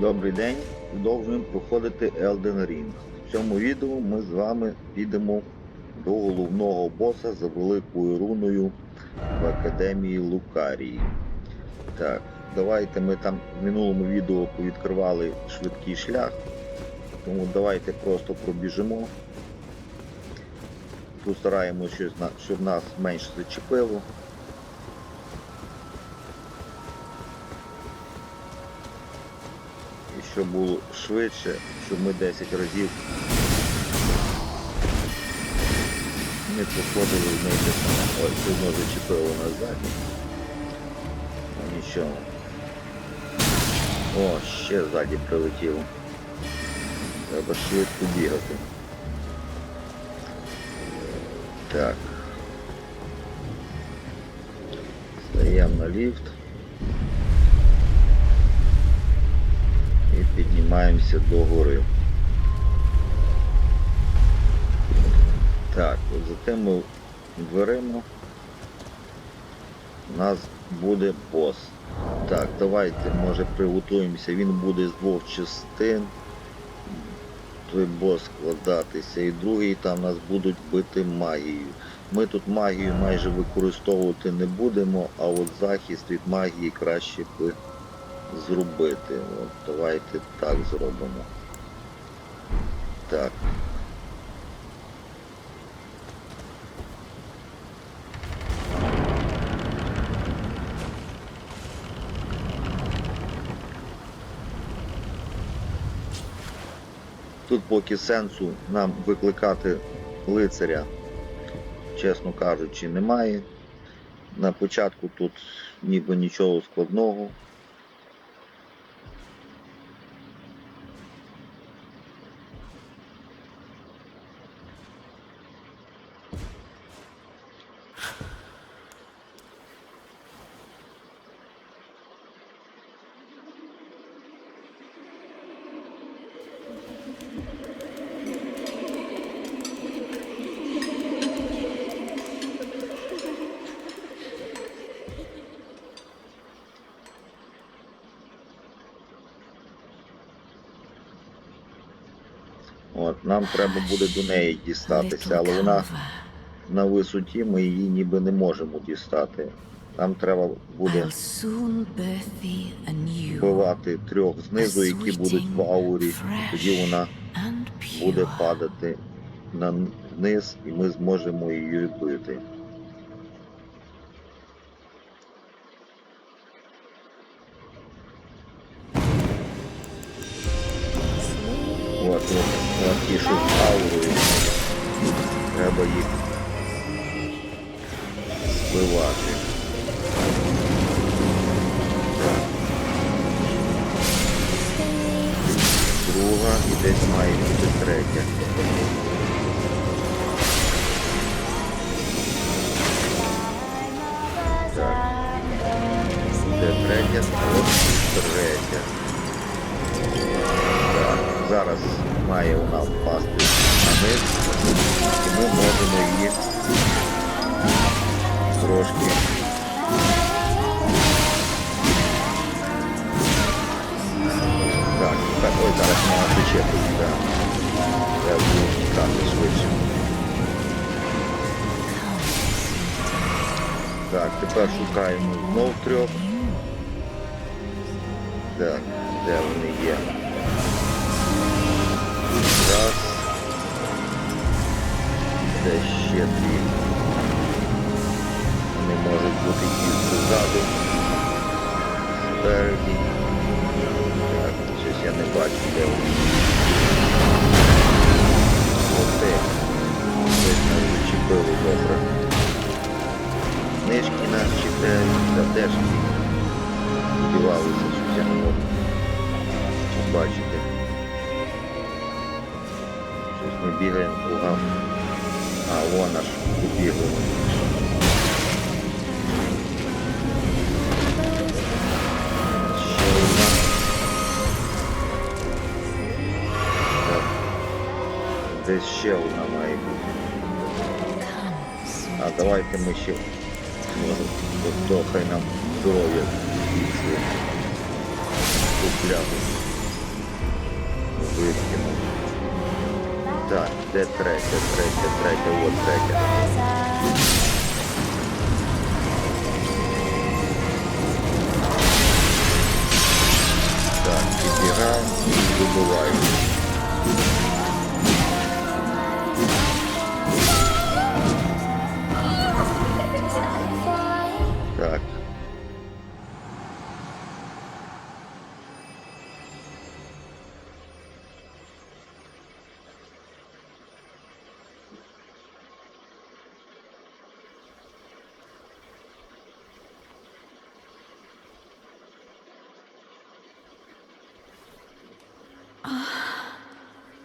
Добрий день. Продовжуємо проходити Elden Ring. В цьому відео ми з вами підемо до головного боса за великою руною в Академії Лукарії. Так, давайте ми там в минулому відео повідкривали швидкий шлях, тому давайте просто пробіжимо. Постараємося, щоб нас менше зачепило. І було швидше, щоб ми 10 разів не походили в неї саме. Це одно зачепило назад. Ну нічого. О, ще ззаді прилетіло. Треба швидко бігати. Так. Стаємо на ліфт. Піднімаємося до гори. Так, от за тими дверима у нас буде бос. Так, давайте, може, приготуємося. Він буде з двох частин. Той бос складатися. І другий там нас будуть бити магією. Ми тут магію майже використовувати не будемо, а от захист від магії краще би зробити. От давайте так зробимо. Так. Тут поки сенсу нам викликати лицаря, чесно кажучи, немає. На початку тут ніби нічого складного. От, нам треба буде до неї дістатися, але вона на висоті ми її ніби не можемо дістати. Нам треба буде вбивати трьох знизу, які будуть в аурі, тоді вона буде падати на низ, і ми зможемо її бити. З аурою. Треба їх збивати. Так. Друга і десь має бути третя. Так. Де третя? От третя. Так. Зараз має вона впасти на низ, і ми можемо її трошки Так, так, ой, зараз вона зачепить, так. Треба було втікати швидше. Так, тепер шукаємо знов трьох. Так, де вони є? Раз. Це ще дві? Вони можуть бути і ззаду. Спереді. Так, щось я не бачу, де вони. бігаємо кругом. А, вон аж побігли. Ще одна. Так. Десь ще одна має бути. А давайте ми ще може, то, то хай нам здоров'я більше Купляти. де третя, третя, третя, от третя. Так, підбігаємо і вибиваємо.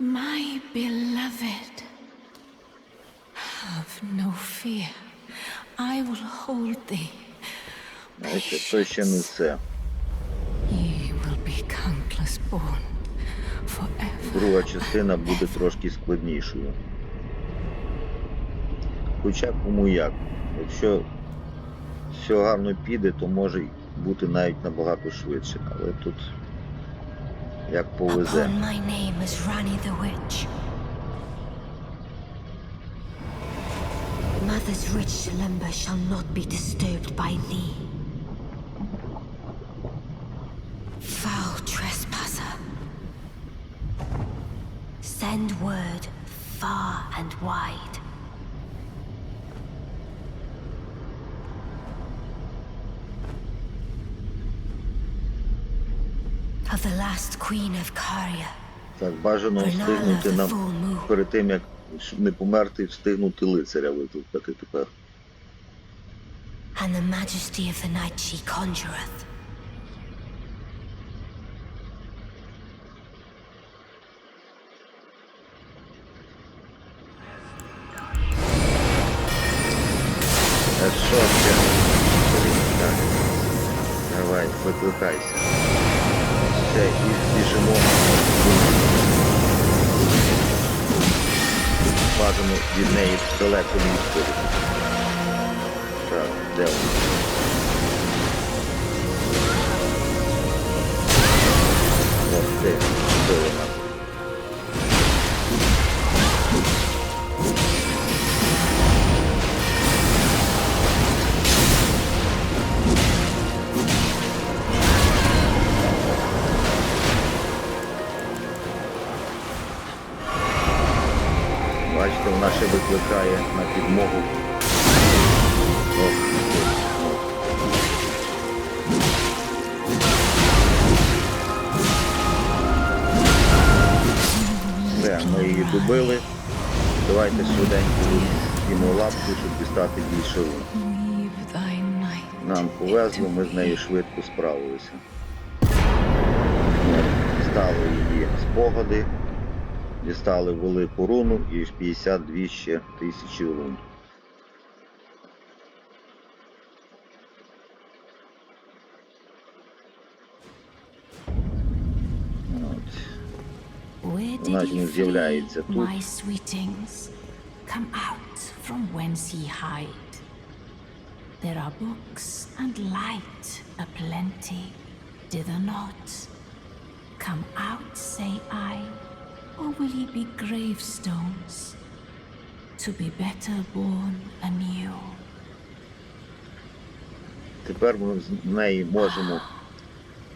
My beloved, have no fear. I will hold thee. Все. Ye will be countless born forever. Друга частина буде трошки складнішою. Хоча кому як. Якщо все гарно піде, то може бути навіть набагато швидше. Але тут jak pół my name is Rani the Witch. Mother's rich slumber shall not be disturbed by thee. Foul trespasser. Send word far and wide. Так, бажано встигнути нам перед тим, як не померти, встигнути лицаря викликати тепер. and the majesty of the night she conjureth. Не відходити. Так, де вона? Ось викликає на підмогу. Все, ми її добили. Давайте швиденько їмо лапку, щоб дістати більше. Нам повезло, ми з нею швидко справилися. Дістали її спогади, дістали велику руну і 52 ще тисячі рун. Вона ж не з'являється тут. Come out from whence ye hide. There are books and light aplenty, dither not. Come out, say I, or will ye be gravestones, to be better born anew? Тепер ми з неї можемо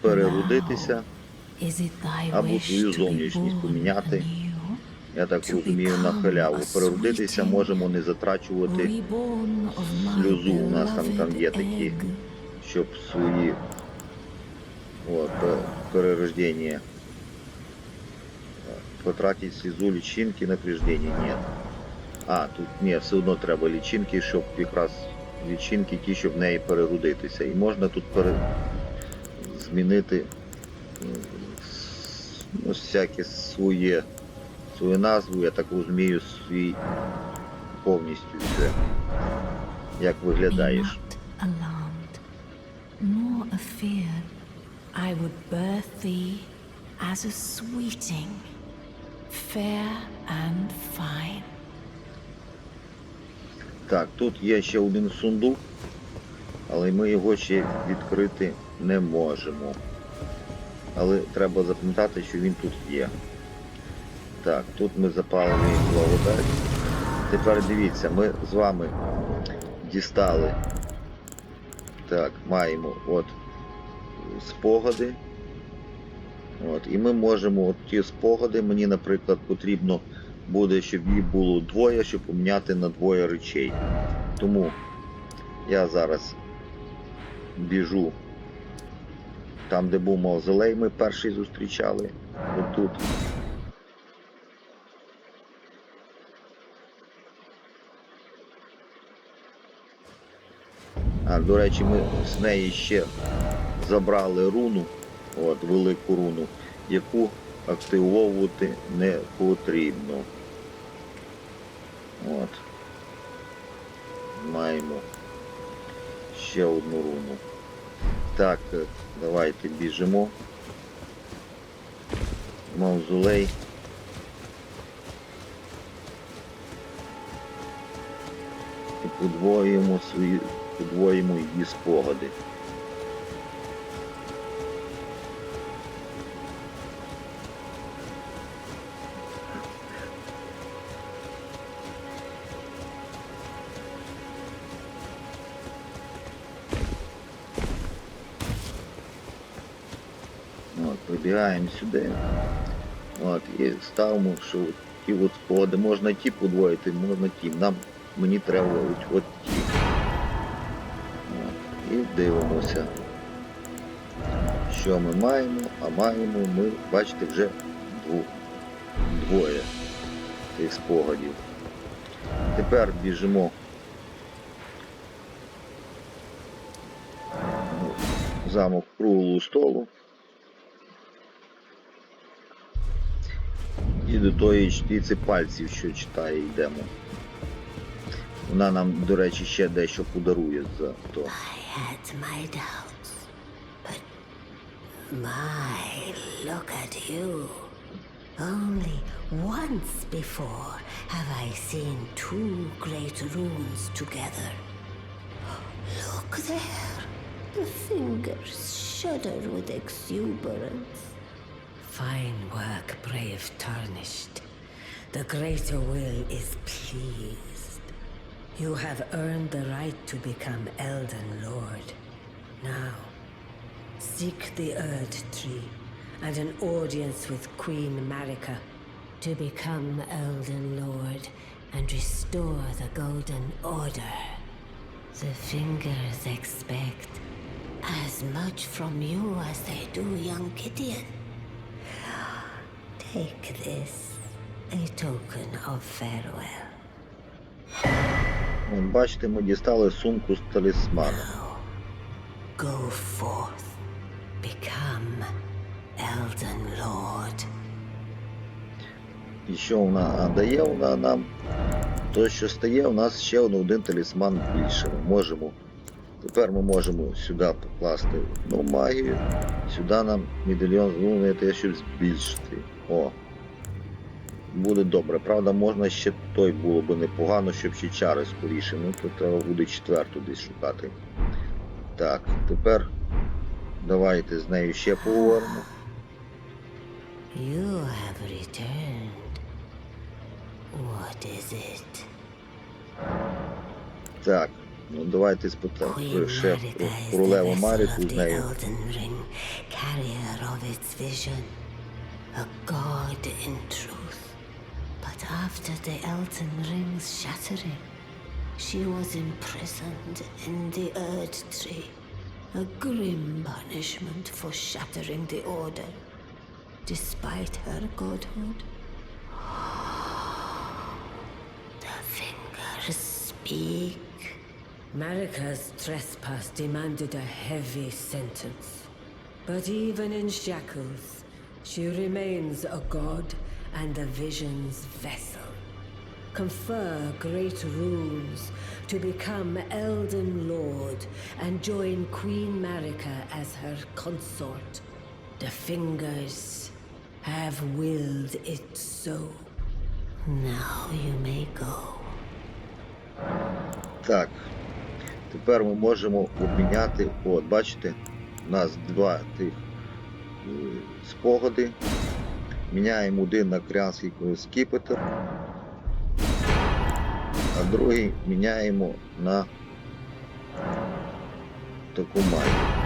переродитися. Або be зовнішність поміняти. Я так розумію, на халяву. Переродитися можемо не затрачувати, сльозу у нас там- там є такі. щоб свої от, перерождення потратить слезу личинки напряждения нет. А, тут ні, все одно треба лічинки, щоб якраз лічинки ті, щоб в неї переродитися. І можна тут пере... змінити ну, всяке своє, свою назву, я так розумію, свій повністю все. Як виглядаєш. I would birth thee as a sweeting, fair and fine. Так, тут є ще один сундук, але ми його ще відкрити не можемо. Але треба запам'ятати, що він тут є. Так, тут ми запалюємо благодать. Тепер дивіться, ми з вами дістали. Так, маємо от спогади. От, і ми можемо от ті спогади, мені, наприклад, потрібно буде, щоб їх було двоє, щоб поміняти на двоє речей. Тому я зараз біжу там, де був мавзолей, ми перший зустрічали. Отут. А, до речі, ми з неї ще забрали руну, от, велику руну, яку активовувати не потрібно. От. Маємо ще одну руну. Так, е, давайте біжимо. Мавзолей. І подвоїмо свої, подвоїмо її спогади. Прибігаємо. От, і ставимо, що ті от спогади можна ті подвоїти, можна ті. Нам мені треба от, от ті. От, і дивимося. Що ми маємо? А маємо ми, бачите, вже двох, двоє цих спогадів. Тепер біжимо замок круглого столу. До тої чтиці пальців, що читає, йдемо. Вона нам, до речі, ще дещо подарує за то. My, look at you. Only once before have I seen two great runes together. Look there. The fingers shudder with exuberance. Fine work, brave tarnished. The greater will is pleased. You have earned the right to become Elden Lord. Now, seek the Erd Tree and an audience with Queen Marika to become Elden Lord and restore the Golden Order. The fingers expect as much from you as they do young Gideon. Take this, a token of farewell. Вон, бачите, ми дістали сумку з талісманом. Now, go forth, become Elden Lord. І що вона а, дає вона нам? То, що стає, у нас ще один талісман більше. Ми можемо. Тепер ми можемо сюди покласти одну магію, сюди нам медальйон ну, те, щоб збільшити. О. Буде добре. Правда, можна ще той було б непогано, щоб ще чари скоріше. Ну, то треба буде четверту десь шукати. Так, тепер давайте з нею ще поговоримо. You have returned. What is it? Так, ну давайте спитаємо Queen ще Marika про is the королеву vessel Маріку of з the нею. Elden Ring, carrier of its vision, a god in truth. But after the Elden Ring's shattering, she was imprisoned in the Erd Tree, a grim punishment for shattering the Order, despite her godhood. The fingers speak. Marika's trespass demanded a heavy sentence. But even in shackles, she remains a god and the vision's vessel. Confer great runes to become Elden Lord and join Queen Marika as her consort. The fingers have willed it so. Now you may go. Так. Тепер ми можемо обміняти. От, бачите, у нас два тих е, спогади. міняємо один на крянський скіпетр, а другий міняємо на таку магію.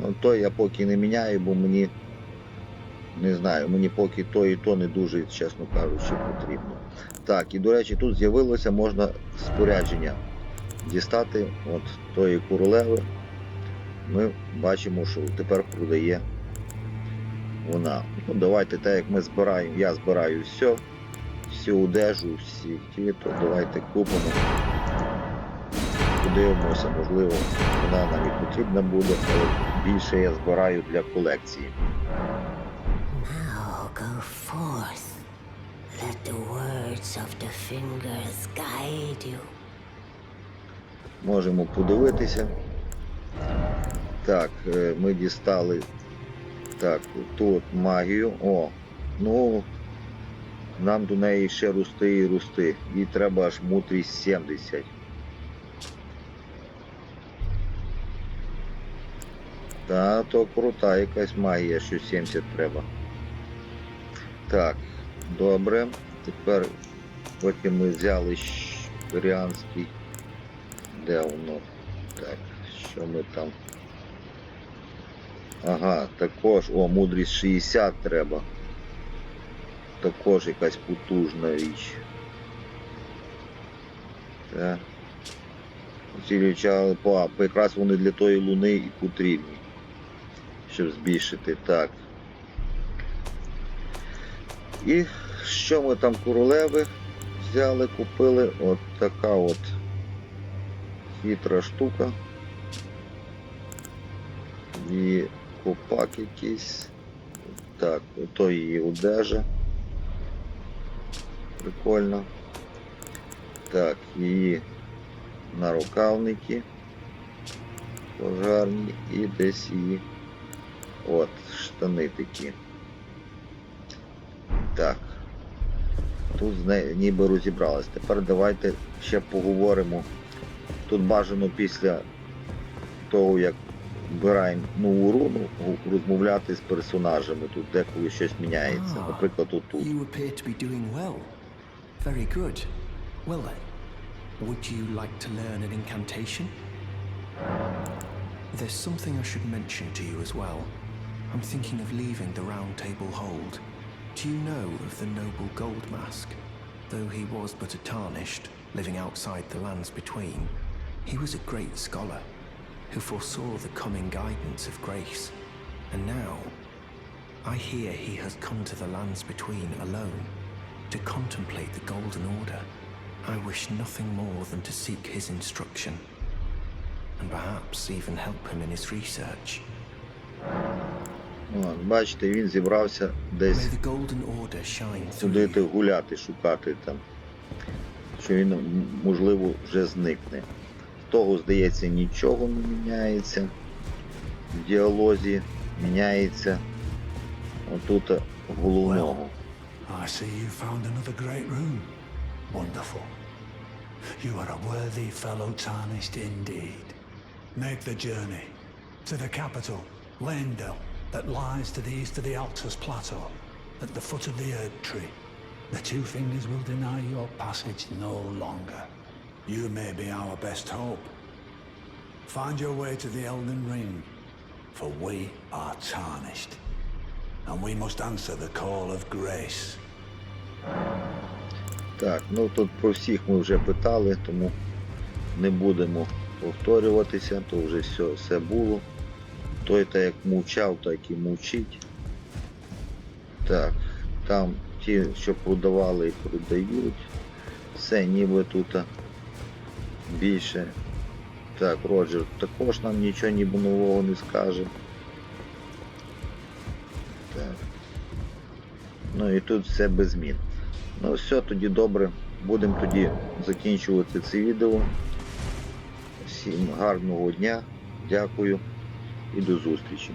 Ну, то я поки не міняю, бо мені не знаю, мені поки то і то не дуже, чесно кажучи, потрібно. Так, і до речі, тут з'явилося можна спорядження дістати от тої королеви. Ми бачимо, що тепер продає вона. Ну, давайте так як ми збираємо, я збираю все, всю одежу, всі ті, то давайте купимо. Подивимося, можливо, вона нам і потрібна буде, але більше я збираю для колекції. Let the words of the fingers guide you. Можемо подивитися. Так, е, ми дістали так, тут магію. О, ну нам до неї ще рости і рости. Їй треба аж мудрість 70. Та, то крута якась магія, що 70 треба. Так, добре. Тепер потім ми взяли шпиріанський. Де воно? Так, що ми там? Ага, також, о, мудрість 60 треба. Також якась потужна річ. Так. Ці речі, по, якраз вони для тої луни і потрібні. Щоб збільшити так. І що ми там королеви взяли, купили? От така от хитра штука. І копак якийсь. Так, ото її одежа. Прикольно. Так, її нарукавники пожарні і десь її. От, штани такі. Так. Тут ніби розібралась. Тепер давайте ще поговоримо. Тут бажано після того, як вбираємо нову руну, розмовляти з персонажами. Тут деколи щось міняється. Ah, Наприклад, отут. You appear to be doing well. Very good. Well then, would you like to learn an incantation? There's something I should mention to you as well. I'm thinking of leaving the Round Table Hold. Do you know of the noble Gold Mask? Though he was but a tarnished, living outside the lands between, he was a great scholar who foresaw the coming guidance of grace. And now, I hear he has come to the lands between alone to contemplate the Golden Order. I wish nothing more than to seek his instruction and perhaps even help him in his research. О, бачите, він зібрався десь May the Golden Order shine through ходити you. гуляти, шукати там. Що він, м, можливо, вже зникне. Того, здається, нічого не міняється. В діалозі міняється отут головного. I see you found another great room. Wonderful. You are a worthy fellow tarnished indeed. Make the journey to the capital, Lendel, that lies to the east of the Altus Plateau, at the foot of the Erd Tree. The two fingers will deny your passage no longer. You may be our best hope. Find your way to the Elden Ring, for we are tarnished and we must answer the call of grace. Так, ну тут про всіх ми вже питали, тому не будемо повторюватися, то вже все, все було. Той так як мовчав, так і мовчить. Так, там ті, що продавали і продають. Все ніби тут більше. Так, Роджер також нам нічого ніби нового не скаже. Так. Ну і тут все без змін. Ну все, тоді добре. Будемо тоді закінчувати це відео. Всім гарного дня, дякую і до зустрічі.